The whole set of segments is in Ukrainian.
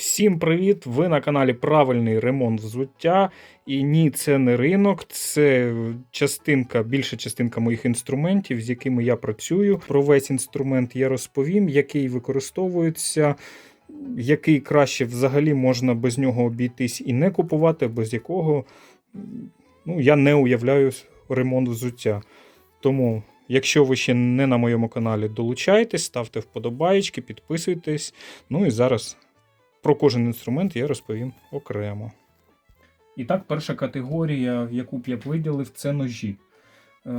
Всім привіт! Ви на каналі Правильний ремонт взуття. І ні, це не ринок, це частинка, більша частинка моїх інструментів, з якими я працюю. Про весь інструмент я розповім, який використовується, який краще взагалі можна без нього обійтись і не купувати, без якого ну, я не уявляю ремонт взуття. Тому, якщо ви ще не на моєму каналі, долучайтесь, ставте вподобаєчки, підписуйтесь. Ну і зараз про кожен інструмент я розповім окремо. І так, перша категорія, яку б я б виділив, це ножі. Е,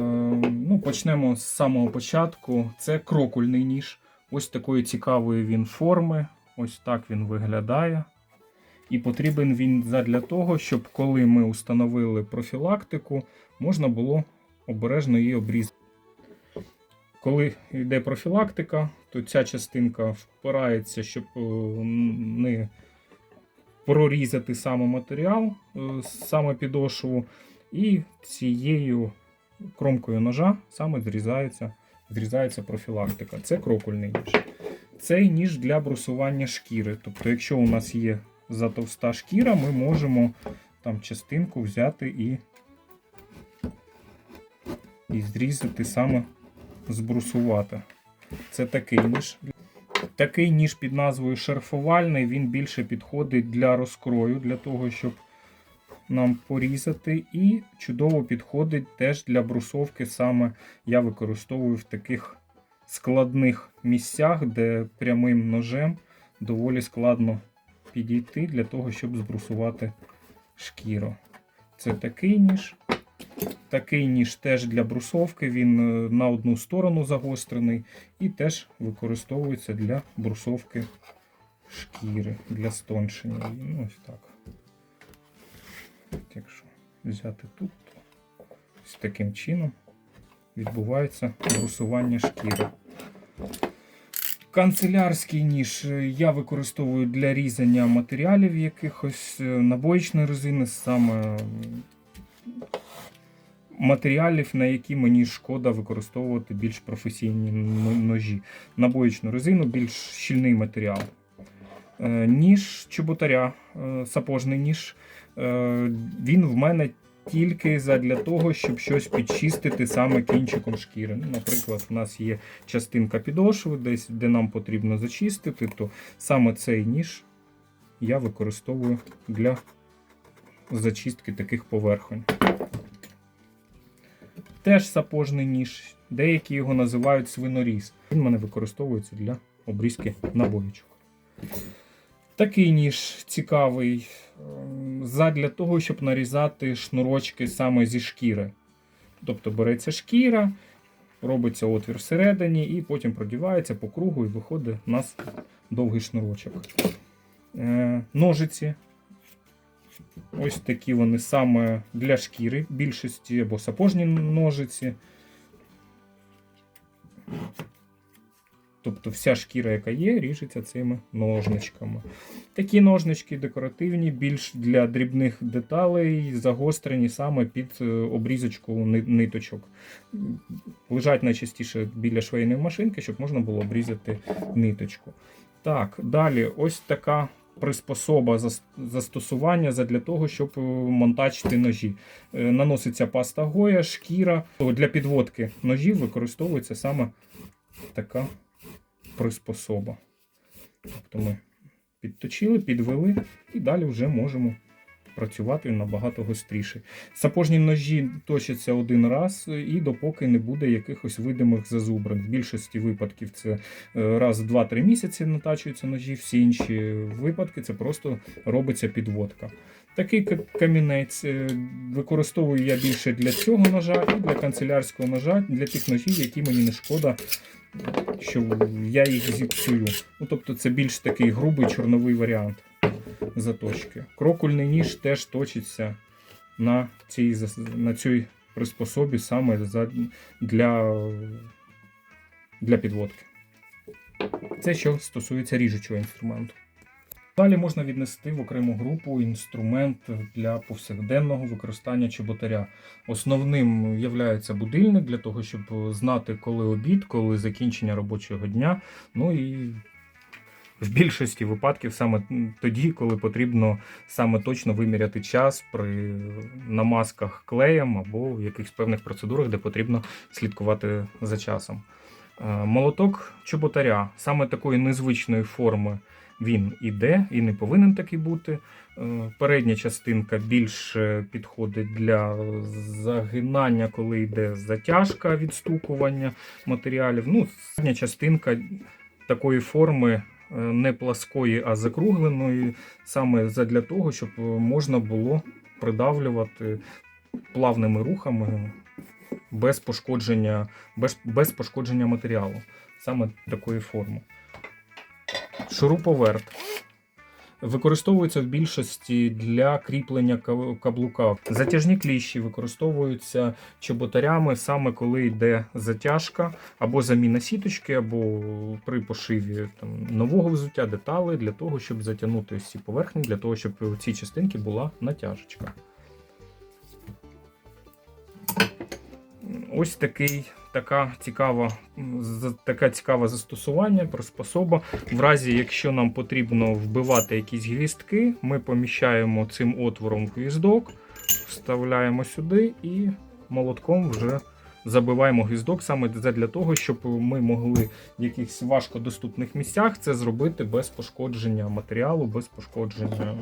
ну, почнемо з самого початку. Це крокульний ніж. Ось такої цікавої він форми. Ось так він виглядає. І потрібен він для того, щоб коли ми установили профілактику, можна було обережно її обрізати. Коли йде профілактика, то ця частинка впирається, щоб е, не прорізати саме матеріал, е, саме підошву, і цією кромкою ножа саме зрізається, зрізається профілактика. Це крокульний ніж. Цей ніж для брусування шкіри. Тобто, якщо у нас є затовста шкіра, ми можемо там частинку взяти і, і зрізати саме збрусувати. Це такий ніж. Такий ніж під назвою шерфувальний, він більше підходить для розкрою, для того, щоб нам порізати. І чудово підходить теж для брусовки. Саме я використовую в таких складних місцях, де прямим ножем доволі складно підійти для того, щоб збрусувати шкіру. Це такий ніж. Такий ніж теж для брусовки, він е, на одну сторону загострений і теж використовується для брусовки шкіри, для стоншення. Ну, ось так. Якщо взяти тут, то ось таким чином відбувається брусування шкіри. Канцелярський ніж я використовую для різання матеріалів якихось е, набоїчної резини, саме матеріалів, на які мені шкода використовувати більш професійні ножі. Набоїчну резину, більш щільний матеріал. Е, ніж чоботаря, е, сапожний ніж. Е, він в мене тільки для того, щоб щось підчистити саме кінчиком шкіри. Ну, Наприклад, у нас є частинка підошви, десь, де нам потрібно зачистити, то саме цей ніж я використовую для зачистки таких поверхонь. Теж сапожний ніж, деякі його називають свиноріз. Він мене використовується для обрізки набоїчок. Такий ніж цікавий ем, задля того, щоб нарізати шнурочки саме зі шкіри. Тобто береться шкіра, робиться отвір всередині, і потім продівається по кругу і виходить у нас довгий шнурочок. Е, ножиці. Ось такі вони саме для шкіри, більшості або сапожні ножиці. Тобто вся шкіра, яка є, ріжеться цими ножничками. Такі ножнички декоративні, більш для дрібних деталей, загострені саме під е, обрізочку ниточок. Лежать найчастіше біля швейної машинки, щоб можна було обрізати ниточку. Так, далі ось така приспособа застосування для того, щоб е, монтачити ножі. Е, наноситься паста гоя, шкіра. Для підводки ножів використовується саме така приспособа. Тобто ми підточили, підвели і далі вже можемо працювати набагато гостріше. Сапожні ножі точаться один раз і допоки не буде якихось видимих зазубрин. В більшості випадків це е, раз 2-3 місяці натачуються ножі, всі інші випадки це просто робиться підводка. Такий камінець е, використовую я більше для цього ножа і для канцелярського ножа, для тих ножів, які мені не шкода, що я їх зіпсую. Ну, Тобто це більш такий грубий чорновий варіант заточки. Крокульний ніж теж точиться на цій на цій приспособі саме для, для підводки. Це що стосується ріжучого інструменту. Далі можна віднести в окрему групу інструмент для повсякденного використання чоботаря. Основним є будильник для того, щоб знати, коли обід, коли закінчення робочого дня. Ну і в більшості випадків саме тоді, коли потрібно саме точно виміряти час при намазках клеєм або в якихось певних процедурах, де потрібно слідкувати за часом. Е, Молоток чоботаря саме такої незвичної форми він іде і не повинен такий бути. Е, Передня частинка більше підходить для загинання, коли йде затяжка відстукування матеріалів. Ну, задня частинка такої форми не пласкої, а закругленої, саме для того, щоб можна було придавлювати плавними рухами без пошкодження, без, без пошкодження матеріалу. Саме такої форми. Шуруповерт. Використовується в більшості для кріплення каблука. Затяжні кліщі використовуються чоботарями саме коли йде затяжка або заміна сіточки, або при пошиві там, нового взуття, деталей для того, щоб затягнути всі поверхні, для того, щоб у цій частинці була натяжечка. Ось такий, така цікава, таке цікаве застосування, приспособа. В разі, якщо нам потрібно вбивати якісь гвіздки, ми поміщаємо цим отвором гвіздок, вставляємо сюди і молотком вже забиваємо гвіздок саме для того, щоб ми могли в якихось важкодоступних місцях це зробити без пошкодження матеріалу, без пошкодження.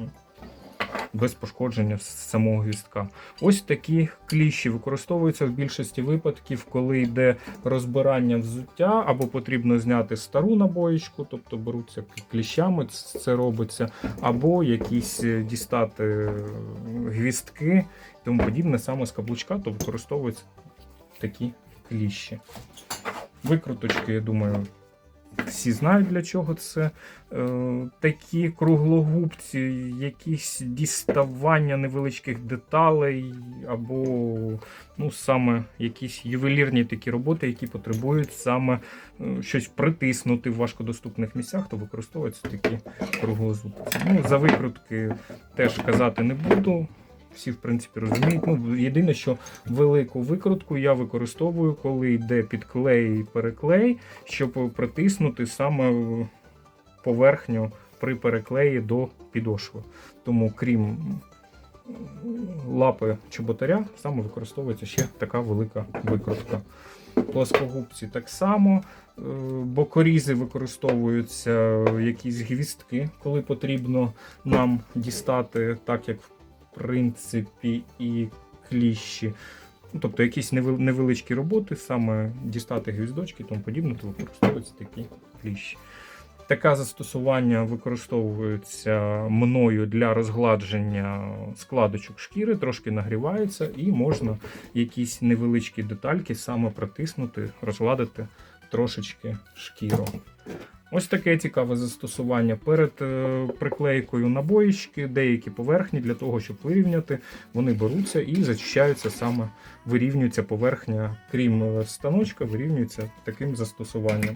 Без пошкодження самого гвіздка. Ось такі кліщі використовуються в більшості випадків, коли йде розбирання взуття, або потрібно зняти стару набоїчку, тобто беруться кліщами, це робиться, або якісь е, дістати е, гвіздки і тому подібне саме з каблучка, то використовуються такі кліщі. Викруточки, я думаю, всі знають для чого це. Е, такі круглогубці, якісь діставання невеличких деталей, або ну, саме якісь ювелірні такі роботи, які потребують саме е, щось притиснути в важкодоступних місцях, то використовуються такі круглозубці. Ну, за викрутки теж казати не буду. Всі, в принципі, розуміють. Ну, єдине, що велику викрутку я використовую, коли йде підклей і переклей, щоб притиснути саме поверхню при переклеї до підошви. Тому, крім лапи чоботаря, саме використовується ще така велика викрутка. Плоскогубці так само. Е, Бокорізи використовуються якісь гвістки, коли потрібно нам дістати, так як принципі і кліщі. Ну, тобто якісь невеличкі роботи, саме дістати гвіздочки і тому подібне, то використовуються такі кліщі. Таке застосування використовується мною для розгладження складочок шкіри, трошки нагрівається, і можна якісь невеличкі детальки саме протиснути, розгладити трошечки шкіру. Ось таке цікаве застосування. Перед е, приклейкою набоїчки деякі поверхні для того, щоб вирівняти, вони беруться і зачищаються саме, вирівнюється поверхня, крім е, станочка, вирівнюється таким застосуванням.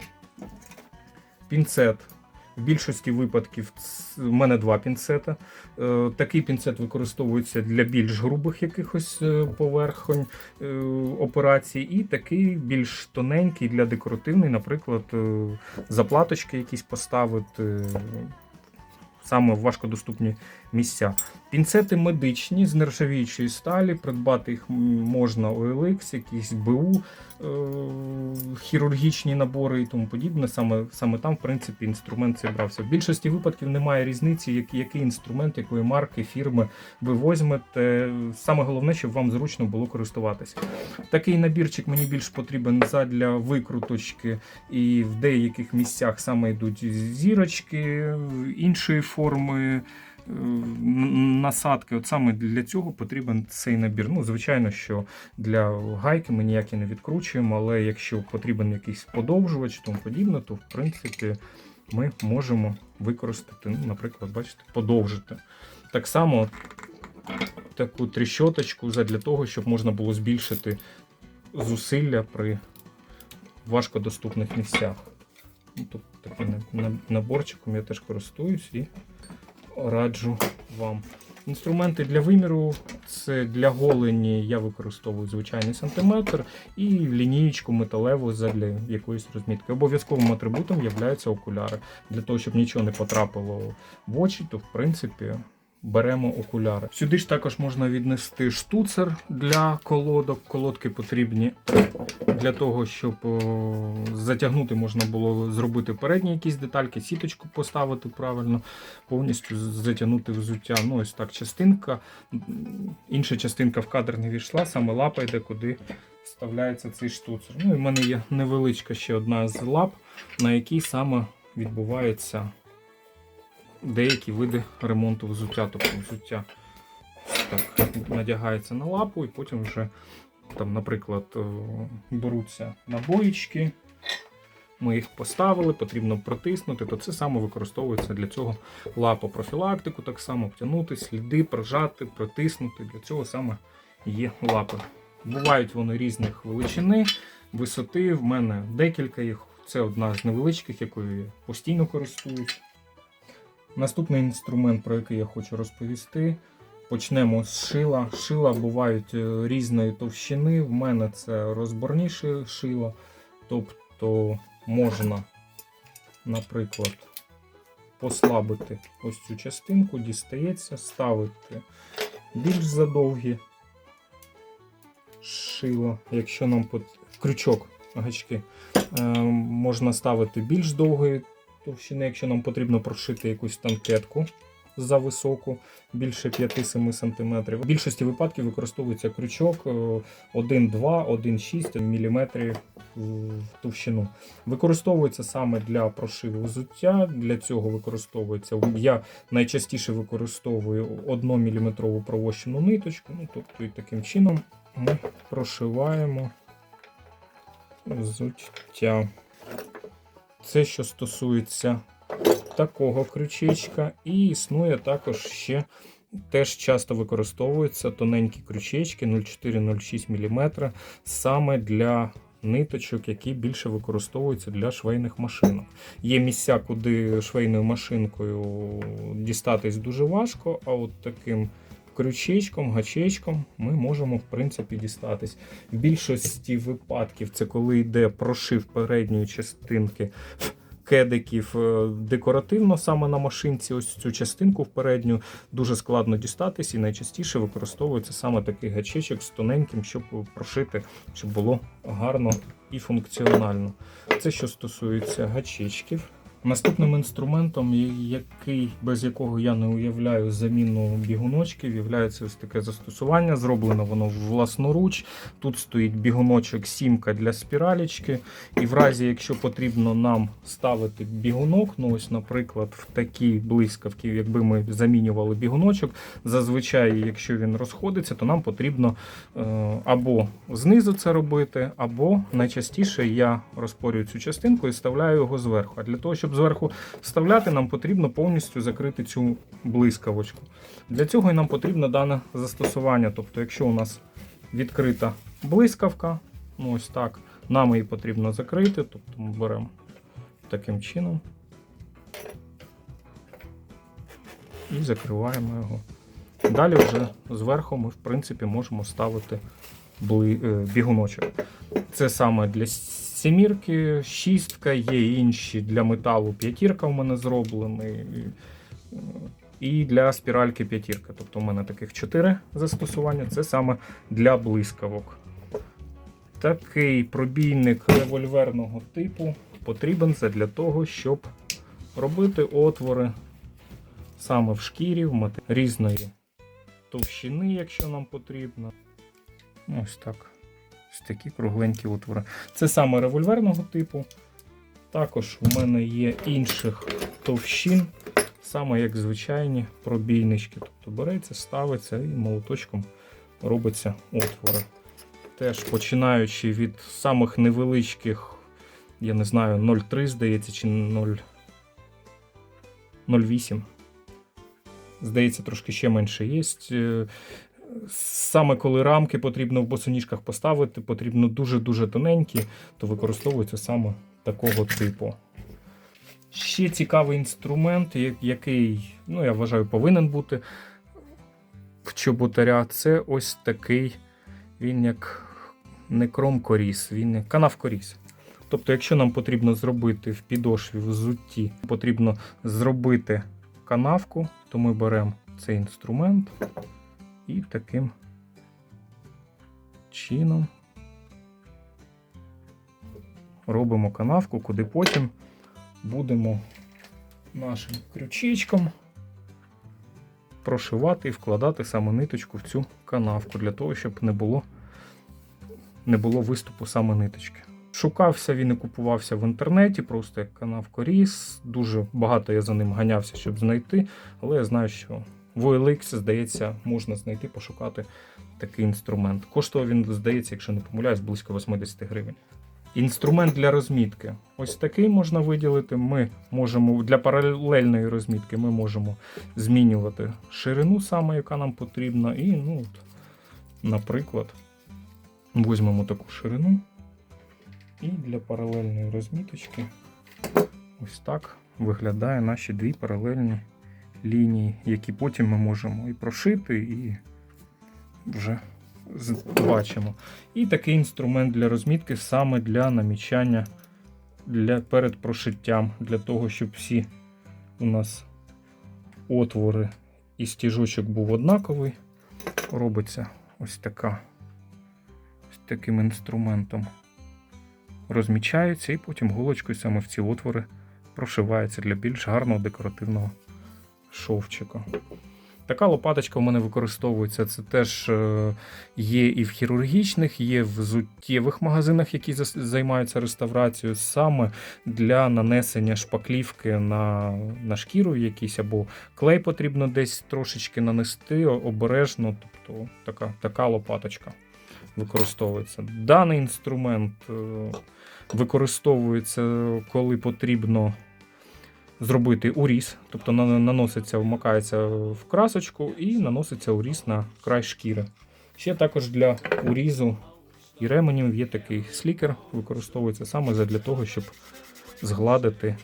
Пінцет. В більшості випадків в мене два пінцета. Е, Такий пінцет використовується для більш грубих якихось е, поверхонь е, операцій, і такий більш тоненький для декоративний, наприклад, заплаточки якісь поставити. Саме важкодоступні місця. Пінцети медичні з нержавіючої сталі, придбати їх можна OLX, якісь БУ, е, хірургічні набори і тому подібне. Саме, саме там, в принципі, інструмент цей брався. В більшості випадків немає різниці, який, інструмент, якої марки, фірми ви возьмете. Саме головне, щоб вам зручно було користуватися. Такий набірчик мені більш потрібен задля викруточки, і в деяких місцях саме йдуть зірочки іншої форми. Насадки, от саме для цього потрібен цей набір. Ну, звичайно, що для гайки ми ніякі не відкручуємо, але якщо потрібен якийсь подовжувач, тому подібне, то в принципі ми можемо використати, ну, наприклад, бачите, подовжити. Так само таку тріщоточку для того, щоб можна було збільшити зусилля при важкодоступних місцях. Ну, Тут таким на- на- наборчиком я теж користуюсь і раджу вам. Інструменти для виміру це для голені я використовую звичайний сантиметр і лінієчку металеву для якоїсь розмітки. Обов'язковим атрибутом являються окуляри. Для того, щоб нічого не потрапило в очі, то в принципі. Беремо окуляри. Сюди ж також можна віднести штуцер для колодок. Колодки потрібні для того, щоб затягнути можна було зробити передні якісь детальки, сіточку поставити правильно, повністю затягнути взуття. Ну, ось так, частинка. Інша частинка в кадр не війшла, саме лапа йде, куди вставляється цей штуцер. Ну і в мене є невеличка ще одна з лап, на якій саме відбувається деякі види ремонту взуття. Тобто взуття так, надягається на лапу і потім вже там, наприклад, е, беруться набоїчки, ми їх поставили, потрібно протиснути, то це саме використовується для цього лапа профілактику, так само втягнути, сліди, прожати, протиснути. Для цього саме є лапи. Бувають вони різних величини, висоти. В мене декілька їх. Це одна з невеличких, якою я постійно користуюсь. Наступний інструмент, про який я хочу розповісти, Почнемо з шила. Шила бувають е, різної товщини. В мене це розборніше шило. Тобто можна, наприклад, послабити ось цю частинку, дістається, ставити більш задовгі шило. Якщо нам пот... крючок, гачки, е, можна ставити більш довгої товщини, якщо нам потрібно прошити якусь танкетку за високу, більше 5-7 см. В більшості випадків використовується крючок е, 1,2, 1,6 мм в товщину. Використовується саме для прошиву взуття. Для цього використовується. Я найчастіше використовую 1 мм провощену ниточку. Ну, тобто і таким чином ми прошиваємо взуття. Це що стосується такого крючечка. І існує також ще теж часто використовуються тоненькі крючечки 0,4-0,6 мм саме для ниточок, які більше використовуються для швейних машинок. Є місця, куди швейною машинкою дістатись дуже важко, а от таким. Крючечком, гачечком ми можемо в принципі дістатись. В більшості випадків це коли йде прошив передньої частинки кедиків е, декоративно саме на машинці. Ось цю частинку в дуже складно дістатись, і найчастіше використовується саме такий гачечок з тоненьким, щоб прошити, щоб було гарно і функціонально. Це що стосується гачечків. Наступним інструментом, який, без якого я не уявляю заміну бігуночків, є ось таке застосування. Зроблено воно власноруч. Тут стоїть бігуночок сімка для спіралічки. І в разі, якщо потрібно нам ставити бігунок, ну ось, наприклад, в такі блискавки, якби ми замінювали бігуночок, зазвичай, якщо він розходиться, то нам потрібно е, або знизу це робити, або найчастіше я розпорюю цю частинку і вставляю його зверху. А для того, щоб зверху вставляти, нам потрібно повністю закрити цю блискавочку. Для цього і нам потрібно дане застосування. Тобто, якщо у нас відкрита блискавка, ну ось так, нам її потрібно закрити, тобто ми беремо таким чином і закриваємо його. Далі вже зверху ми в принципі можемо ставити е, бігуночок. Це саме для сімірки, шістка, є інші для металу п'ятірка в мене зроблений. І для спіральки п'ятірка. Тобто у мене таких чотири застосування. Це саме для блискавок. Такий пробійник револьверного типу потрібен це для того, щоб робити отвори саме в шкірі, в різної товщини, якщо нам потрібно. Ось так. Ось такі кругленькі отвори. Це саме револьверного типу. Також у мене є інших товщин, саме як звичайні пробійнички. Тобто береться, ставиться і молоточком робиться отвори. Теж починаючи від самих невеличких, я не знаю, 0,3, здається, чи 0,8. Здається, трошки ще менше є. Саме коли рамки потрібно в босоніжках поставити, потрібно дуже-дуже тоненькі, то використовується саме такого типу. Ще цікавий інструмент, який, ну, я вважаю, повинен бути. в чоботаря це ось такий, він як не кромкоріз, він як канавкоріз. Тобто, якщо нам потрібно зробити в підошві в взутті, потрібно зробити канавку, то ми беремо цей інструмент і таким чином робимо канавку, куди потім будемо нашим крючечком прошивати і вкладати саме ниточку в цю канавку, для того, щоб не було, не було виступу саме ниточки. Шукався він і купувався в інтернеті, просто як канавкоріз. Дуже багато я за ним ганявся, щоб знайти, але я знаю, що в OLX, здається, можна знайти, пошукати такий інструмент. Коштував він, здається, якщо не помиляюсь, близько 80 гривень. Інструмент для розмітки. Ось такий можна виділити. Ми можемо для паралельної розмітки ми можемо змінювати ширину, саме яка нам потрібна. І, ну, от, наприклад, візьмемо таку ширину. І для паралельної розміточки ось так виглядає наші дві паралельні лінії, які потім ми можемо і прошити, і вже бачимо. І такий інструмент для розмітки саме для намічання для, перед прошиттям, для того, щоб всі у нас отвори і стіжочок був однаковий. Робиться ось така ось таким інструментом. Розмічається і потім голочкою саме в ці отвори прошивається для більш гарного декоративного шовчика. Така лопаточка в мене використовується. Це теж е, є і в хірургічних, є в взуттєвих магазинах, які займаються реставрацією, саме для нанесення шпаклівки на, на шкіру якісь, або клей потрібно десь трошечки нанести обережно. Тобто така, така лопаточка використовується. Даний інструмент е, використовується, коли потрібно зробити уріз, тобто наноситься, вмикається в красочку і наноситься уріз на край шкіри. Ще також для урізу і ременів є такий слікер, використовується саме для того, щоб згладити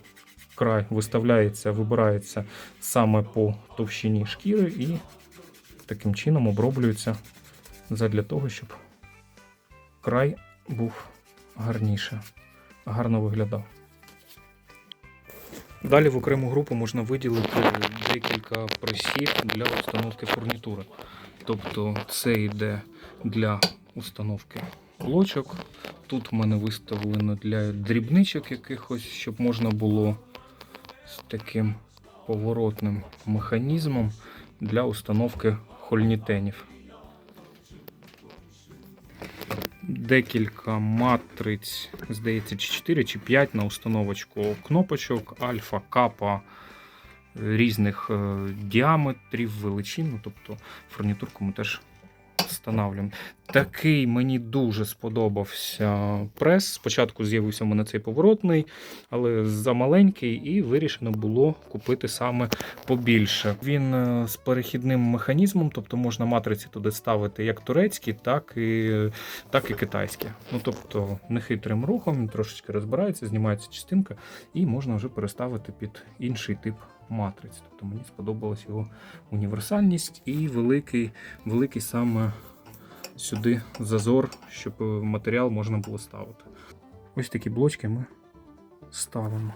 край. Виставляється, вибирається саме по товщині шкіри і таким чином оброблюється для того, щоб край був гарніше, гарно виглядав. Далі в окрему групу можна виділити декілька пресів для установки фурнітури. Тобто це йде для установки блочок. Тут в мене виставлено для дрібничок якихось, щоб можна було з таким поворотним механізмом для установки хольнітенів. Декілька матриць, здається, чи 4 чи 5 на установочку кнопочок, альфа, капа різних е, діаметрів, величин. Ну, тобто фурнітурку ми теж встановлюємо. Такий мені дуже сподобався прес. Спочатку з'явився в мене цей поворотний, але замаленький, і вирішено було купити саме побільше. Він е, з перехідним механізмом, тобто можна матриці туди ставити як турецькі, так і, так і китайські. Ну тобто нехитрим рухом він трошечки розбирається, знімається частинка, і можна вже переставити під інший тип матриць. Тобто мені сподобалась його універсальність і великий, великий саме сюди зазор, щоб е, матеріал можна було ставити. Ось такі блочки ми ставимо.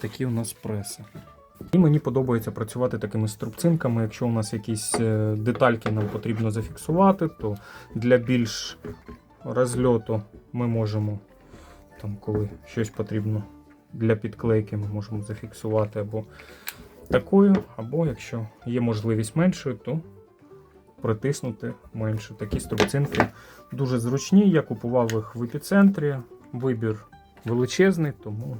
Такі у нас преси. І мені подобається працювати такими струбцинками. Якщо у нас якісь е, детальки нам потрібно зафіксувати, то для більш розльоту ми можемо, там, коли щось потрібно для підклейки, ми можемо зафіксувати або такою, або якщо є можливість меншою, то притиснути менше. Такі струбцинки дуже зручні. Я купував їх в епіцентрі. Вибір величезний, тому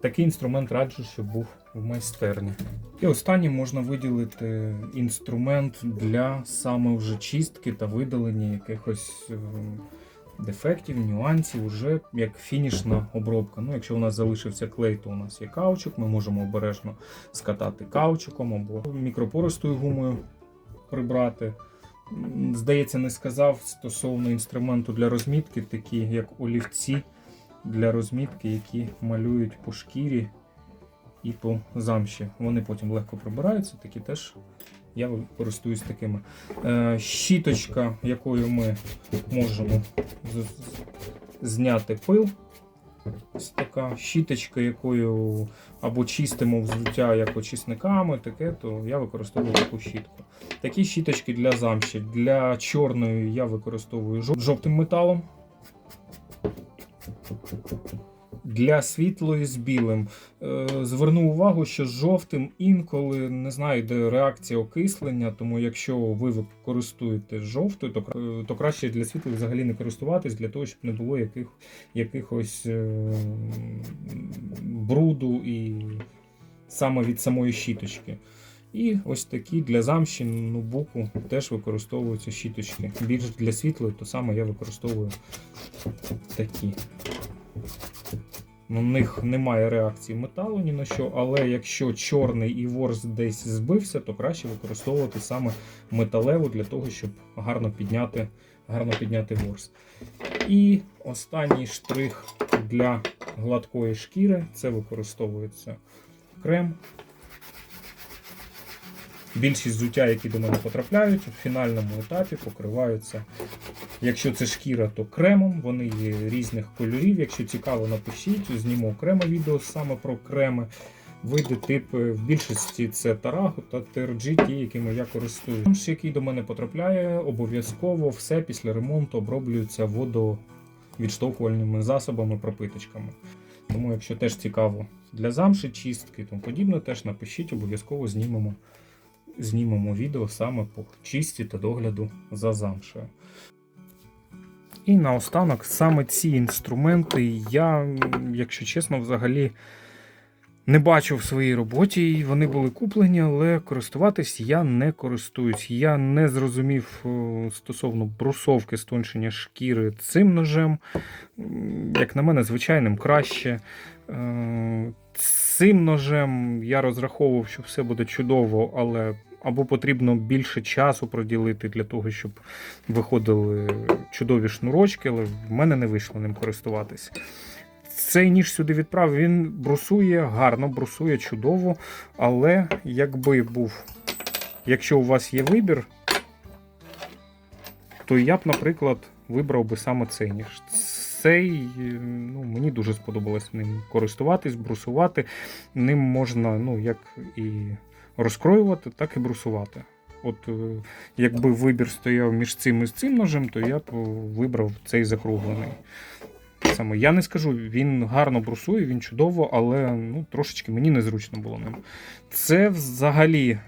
такий інструмент раджу, щоб був в майстерні. І останнім можна виділити інструмент для саме вже чистки та видалення якихось е, дефектів, нюансів, уже як фінішна обробка. Ну, якщо у нас залишився клей, то у нас є каучук, ми можемо обережно скатати каучуком або мікропористою гумою прибрати. Здається, не сказав стосовно інструменту для розмітки, такі як олівці для розмітки, які малюють по шкірі і по замші. Вони потім легко прибираються, такі теж я користуюсь такими. Е, щіточка, якою ми можемо зняти пил. Ось така щіточка, якою або чистимо взуття як очисниками, таке, то я використовую таку щітку. Такі щіточки для замші. Для чорної я використовую жовтим металом. Для світлої з білим. Е, Зверну увагу, що з жовтим інколи не знаю, де реакція окислення, тому якщо ви використовуєте жовтою, то, е, то краще для світлої взагалі не користуватись, для того, щоб не було яких, якихось е, бруду і саме від самої щіточки. І ось такі для замші ноутбуку теж використовуються щіточки. Більш для світлої, то саме я використовую такі. На них немає реакції металу ні на що, але якщо чорний і ворс десь збився, то краще використовувати саме металеву для того, щоб гарно підняти, гарно підняти ворс. І останній штрих для гладкої шкіри це використовується крем. Більшість взуття, які до мене потрапляють, в фінальному етапі покриваються. Якщо це шкіра, то кремом. Вони є різних кольорів. Якщо цікаво, напишіть, зніму окреме відео саме про креми. Види типи в більшості це Тараго та TRG, ті, якими я користуюсь. Замш, який до мене потрапляє, обов'язково все після ремонту оброблюється водовідштовхувальними засобами, пропиточками. Тому, якщо теж цікаво для замші, чистки і тому подібне, теж напишіть, обов'язково знімемо, знімемо відео саме по чисті та догляду за замшею. І наостанок, саме ці інструменти я, якщо чесно, взагалі не бачу в своїй роботі. Вони були куплені, але користуватись я не користуюсь. Я не зрозумів е, стосовно брусовки стончення шкіри цим ножем. Як на мене, звичайним краще. Е, Цим ножем я розраховував, що все буде чудово, але або потрібно більше часу приділити для того, щоб виходили чудові шнурочки, але в мене не вийшло ним користуватись. Цей ніж сюди відправив, він брусує гарно, брусує чудово, але якби був, якщо у вас є вибір, то я б, наприклад, вибрав би саме цей ніж. Цей ну, мені дуже сподобалось ним користуватись, брусувати. Ним можна, ну, як і розкроювати, так і брусувати. От е, якби вибір стояв між цим і цим ножем, то я б вибрав цей закруглений. Саме я не скажу, він гарно брусує, він чудово, але ну, трошечки мені незручно було ним. Це взагалі е,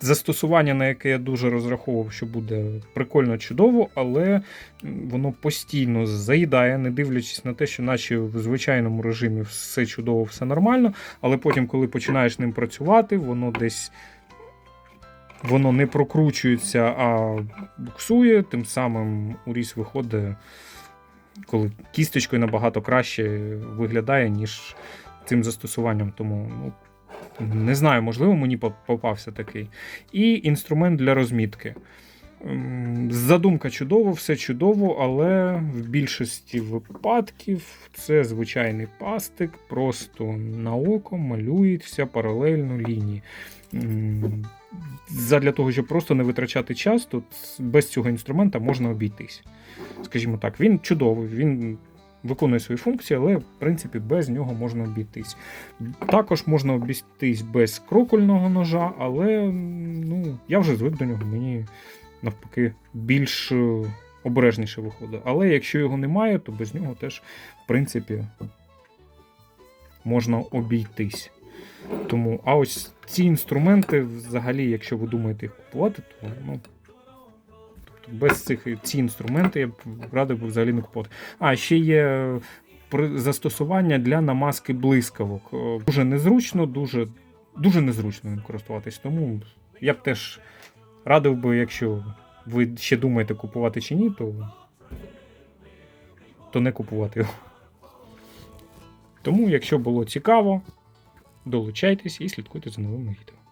застосування, на яке я дуже розраховував, що буде прикольно чудово, але воно постійно заїдає, не дивлячись на те, що наче в звичайному режимі все чудово, все нормально. Але потім, коли починаєш ним працювати, воно десь. Воно не прокручується, а буксує, тим самим уріз виходить, коли кісточкою набагато краще виглядає, ніж цим застосуванням. Тому ну, не знаю, можливо, мені попався такий. І інструмент для розмітки. Задумка чудово, все чудово, але в більшості випадків це звичайний пастик, просто на око малюється паралельно лінії. Задля того, щоб просто не витрачати час, тут без цього інструмента можна обійтись. Скажімо так, він чудовий, він виконує свої функції, але в принципі без нього можна обійтись. Також можна обійтись без крокульного ножа, але ну, я вже звик до нього, мені навпаки більш е, обережніше виходить. Але якщо його немає, то без нього теж, в принципі, можна обійтись. Тому, а ось ці інструменти, взагалі, якщо ви думаєте їх купувати, то ну. Без цих ці інструменти я б радив би взагалі не купувати. А ще є застосування для намазки блискавок. Е, Дуже незручно, дуже, дуже незручно ним користуватись. Тому я б теж радив би, якщо ви ще думаєте купувати чи ні, то, то не купувати його. Тому, якщо було цікаво, долучайтесь і слідкуйте за новими відео.